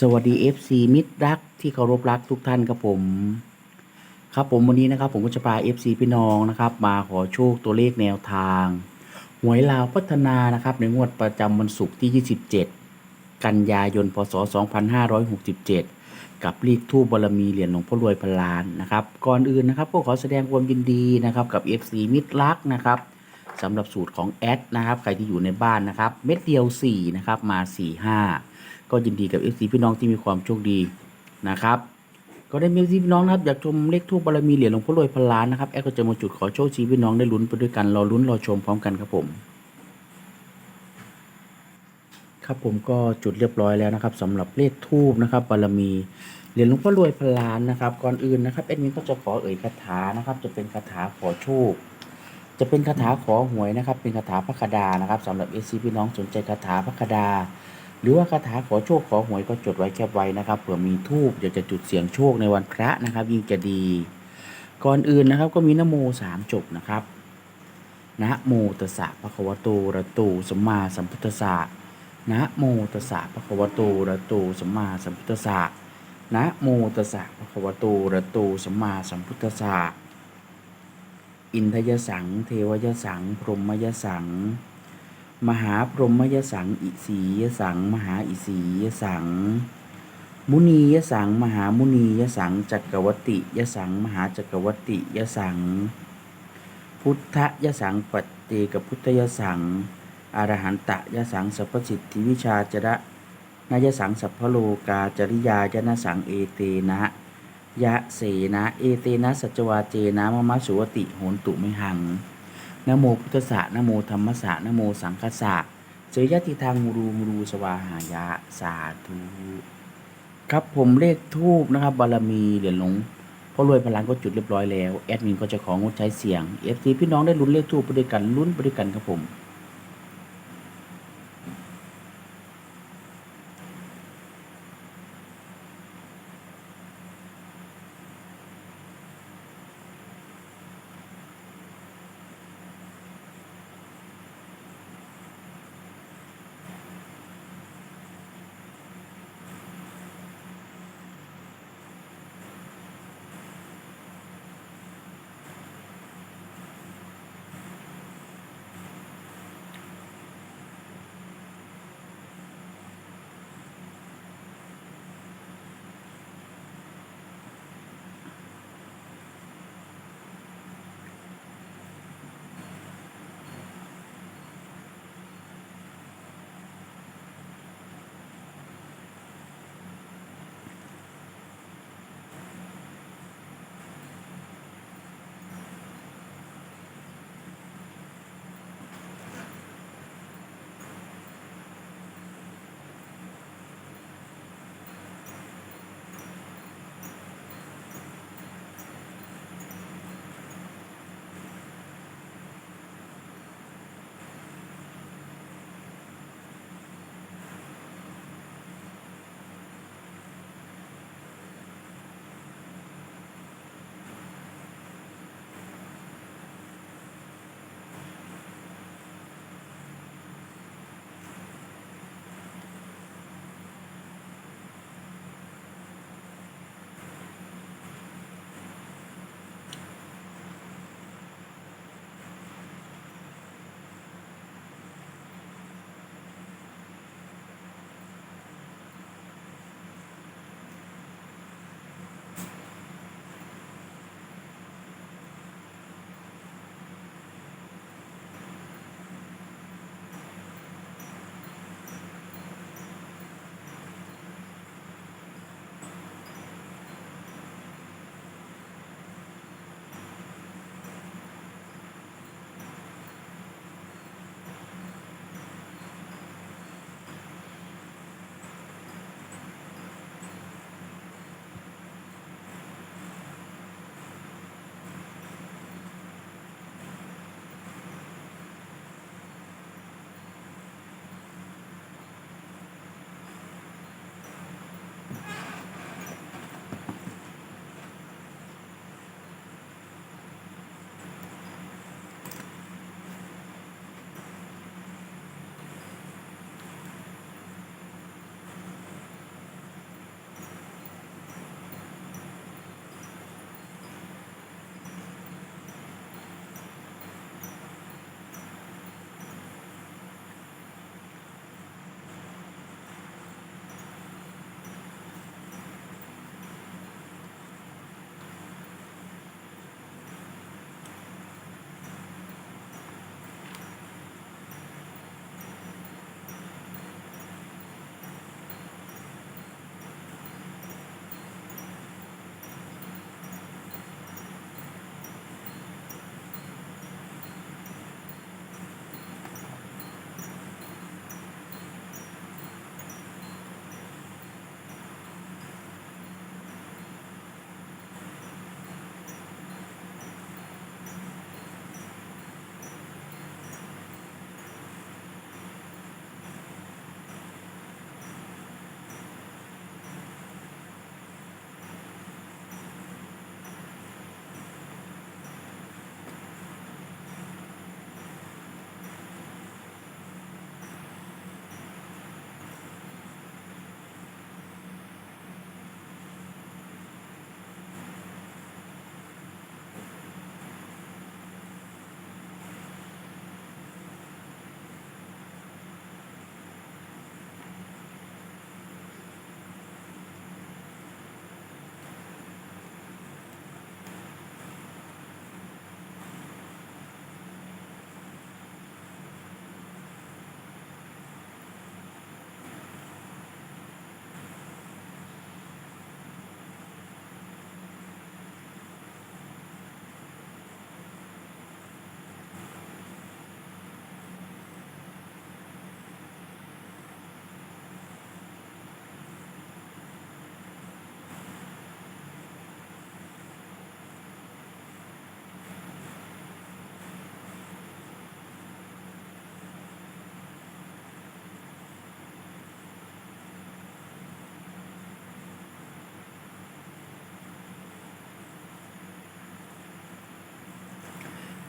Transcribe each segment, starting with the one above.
สวัสดี FC มิตรรักที่เคารพรักทุกท่านครับผม ครับผมวันนี้นะครับ ผมก็จะพา FC พี่น้องนะครับ มาขอโชคตัวเลขแนวทาง หวยลาวพัฒนานะครับ ในงวดประจำวันศุกร์ที่ 27 กันยายนพศ 2567 กับเลขทูบบารมีเหรียญหลวงพ่อรวยพลานนะครับ ก่อนอื่นนะครับก็ขอแสดงความยินดีนะครับ กับ FC มิตรรักนะครับสำหรับสูตรของแอดนะครับ ใครที่อยู่ในบ้านนะครับ เม็ดเดียว4นะครับมา 4 5 ก็ยินดีกับ FC พี่น้องที่มีความโชคดีนะครับ ก็ได้มี FC พี่น้องนะครับอยากชมเลขทูบบารมีเหรียญหลวงพ่อรวยพันล้านนะครับแอดก็จะมาจุดขอโชคชีพี่น้องได้ลุ้นไปด้วยกันรอลุ้นรอชมพร้อมกันครับผมครับผมก็จุดเรียบร้อยแล้วนะครับสำหรับเลขทูบนะครับบารมีเหรียญหลวงพ่อรวยพลานนะครับก่อนอื่นนะครับแอดมินก็จะขอเอ่ยคาถานะครับ จะเป็นคาถาขอโชค จะเป็นคาถาขอหวยนะครับ เป็นคาถาพระคดานะครับสำหรับเอซีพี่น้องสนใจคาถาพระคดา หรือว่าคาถาขอโชคขอหวยก็จดไว้แคบไว้นะครับเผื่อมีทูบอยากจะจุดเสียงโชคในวันพระนะครับ ยิ่งจะดี ก่อนอื่นนะครับก็มีนโมสามจบนะครับนะโมตัสสะภะคะวะโตอะระโตสัมมาสัมพุทธัสสะนะโมตัสสะภะคะวะโตอะระโตสัมมาสัมพุทธัสสะนะโมตัสสะภะคะวะโตอะระโตสัมมาสัมพุทธัสสะอินทยสัง เทวยสัง พรหมยสัง มหาพรหมยสังอิสียสัง มหาอิสียสัง มุนียสัง มหามุนียสังจักรวติยสัง มหาจักรวติยสัง พุทธยสังปัจเจกพุทธยสังอรหันตยสังสัพพสิทธิวิชาจระนายสังสัพพโลกาจริยายนสังเอเตนะยะเสนะเอเตนะสัจวาเจนะมะมะสุวติโหนตุไม่หัง นโมพุทธะนโมธรรมสะนโมสังฆสะเสยยะติทางมูรูมูรูสวาหายะสาธุครับผมเลขทูบนะครับบารมีเหรียญหลวงพ่อรวยพลังก็จุดเรียบร้อยแล้วแอดมินก็จะของงดใช้เสียงเอฟซีพี่น้องได้ลุ้นเลขทูบไปด้วยกันลุ้นไปด้วยกันครับผม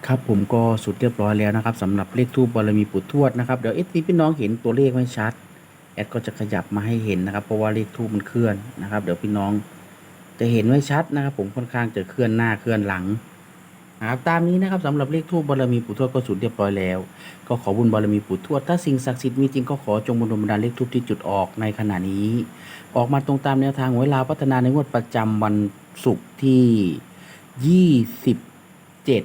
ครับผมก็สุดเรียบร้อยแล้วนะครับสำหรับเลขทูบบารมีปู่ทวดนะครับเดี๋ยวเอฟซีพี่น้องเห็นตัวเลขไม่ชัดแอดก็จะขยับมาให้เห็นนะครับเพราะว่าเลขทูบมันเคลื่อนนะครับ เดี๋ยวพี่น้องจะเห็นไม่ชัดนะครับ ผมค่อนข้างจะเคลื่อนหน้าเคลื่อนหลังนะครับตามนี้นะครับสำหรับเลขทูบบารมีปู่ทวดก็สุดเรียบร้อยแล้ว ก็ขอบุญบารมีปู่ทวดถ้าสิ่งศักดิ์สิทธิ์มีจริงก็ขอจงบุญบันดาลเลขทูบที่จุดออกในขณะนี้ ออกมาตรงตามแนวทางเวลาพัฒนาในงวดประจำวันศุกร์ที่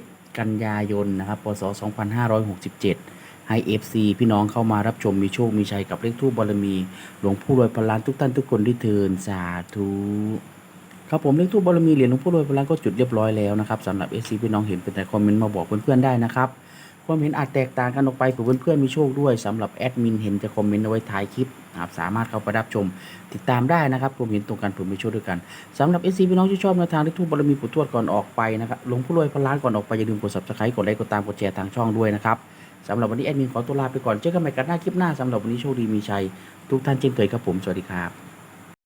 27 กันยายนนะครับพศ 2567 ให้ FC พี่น้องเข้ามารับชมมีโชค มีชัยกับเลขทูบบารมี หลวงผู้รวยพนล้านทุกท่านทุกคนที่เทินสาธุครับผมเลขทูบบารมีเหรียญหลวงพ่อรวยพนล้านก็จุดเรียบร้อยแล้วนะครับสำหรับ FC พี่น้องเห็นเป็นแต่คอมเมนต์มาบอกเพื่อนๆได้นะครับ ความเห็นอาจแตกต่างกันออกไปเผื่อเพื่อนๆมีโชคด้วยสำหรับแอดมินเห็นจะคอมเมนต์เอาไว้ท้ายคลิปนะครับสามารถเข้าไปรับชม ติดตามได้นะครับผมเห็นตรงกันผมมีโชคด้วยกันสำหรับเอซีพี่น้องที่ชอบแนวทางที่ทูบบารมีปู่ทวดก่อนออกไปนะครับหลวงผู้รวยพันล้านก่อนออกไปอย่าลืมกด subscribe กดไลค์กดตามกดแชร์ทางช่องด้วยนะครับสำหรับวันนี้แอดมินขอตัวลาไปก่อนเจอกันใหม่กันหน้าคลิปหน้าสำหรับวันนี้โชคดีมีชัยทุกท่านเช่นเคยครับผมสวัสดีครับ